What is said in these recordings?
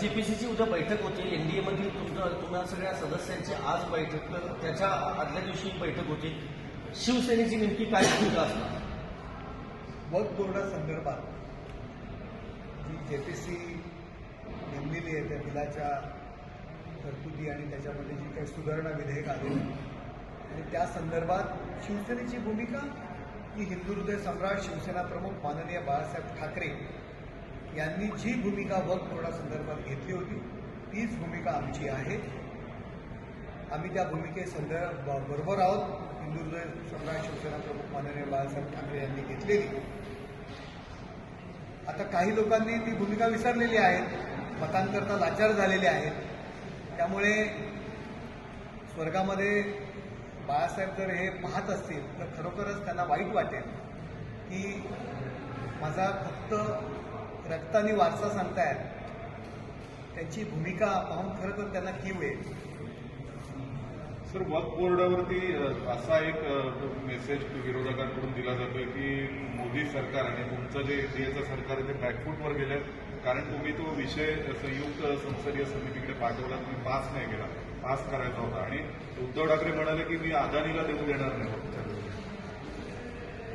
जीपीसीची उद्या बैठक होती. एनडीए मधील तुमचं सगळ्या सदस्यांची आज बैठक तर त्याच्या आदल्या दिवशी बैठक होती. शिवसेनेची नेमकी काय भूमिका असणार? वक्फ बोर्डासंदर्भात जी जेपीसी नेमलेली आहे त्या बिलाच्या तरतुदी आणि त्याच्यामध्ये जी काही सुधारणा विधेयक आलेलं आणि त्या संदर्भात शिवसेनेची भूमिका ही हिंदू हृदय सम्राट शिवसेना प्रमुख माननीय बाळासाहेब ठाकरे यांनी जी भूमिका वक्फ बोर्डासंदर्भात घेतली होती तीच भूमिका आमची आहे. आम्ही त्या भूमिकेसंदर्भ बरोबर आहोत. हिंदू सम्राट शिवसेना प्रमुख माननीय बाळासाहेब ठाकरे यांनी घेतलेली. आता काही लोकांनी ती भूमिका विसरलेली आहे मतांकरता लाचार झालेले आहेत. त्यामुळे स्वर्गामध्ये बाळासाहेब जर हे पाहत असतील तर खरोखरच त्यांना वाईट वाटेल की माझा फक्त रक्तानी वारसा सांगतायत. त्यांची भूमिका पाहून खरं तर त्यांना कीव येईल सर वक्फ बोर्डावरती असा एक मेसेज विरोधकांकडून दिला जातोय की मोदी सरकार आणि तुमचं जे एनडीएचं सरकार आहे ते बॅकफूटवर गेलं कारण तुम्ही तो विषय संयुक्त संसदीय समितीकडे पाठवला तुम्ही पास नाही केला. पास करायचा होता. आणि उद्धव ठाकरे म्हणाले की मी अदानीला देऊ देणार नाही.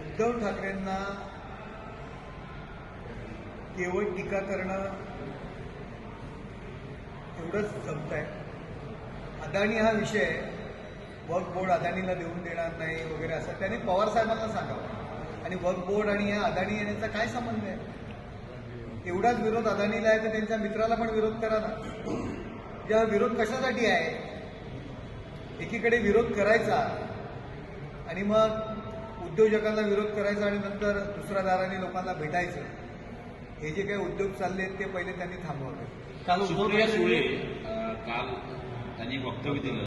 उद्धव ठाकरेंना केवळ टीका करणं एवढंच जमत आहे. अदानी हा विषय वर्क बोर्ड अदानीला देऊन देणार नाही वगैरे असं. त्याने पवार साहेबांना सांगावं. आणि वर्क बोर्ड आणि या अदानी यांचा काय संबंध आहे? एवढाच विरोध अदानीला आहे तर त्यांच्या मित्राला पण विरोध करा ना. या विरोध कशासाठी आहे? एकीकडे विरोध करायचा आणि मग उद्योजकांना विरोध करायचा आणि नंतर दुसऱ्या दाराने लोकांना भेटायचं. हे जे काही उद्योग चालले आहेत ते पहिले त्यांनी थांबवावे काल उद्धव सुप्रिया ठाकरे सुळे अ, काल त्यांनी वक्तव्य दिलं.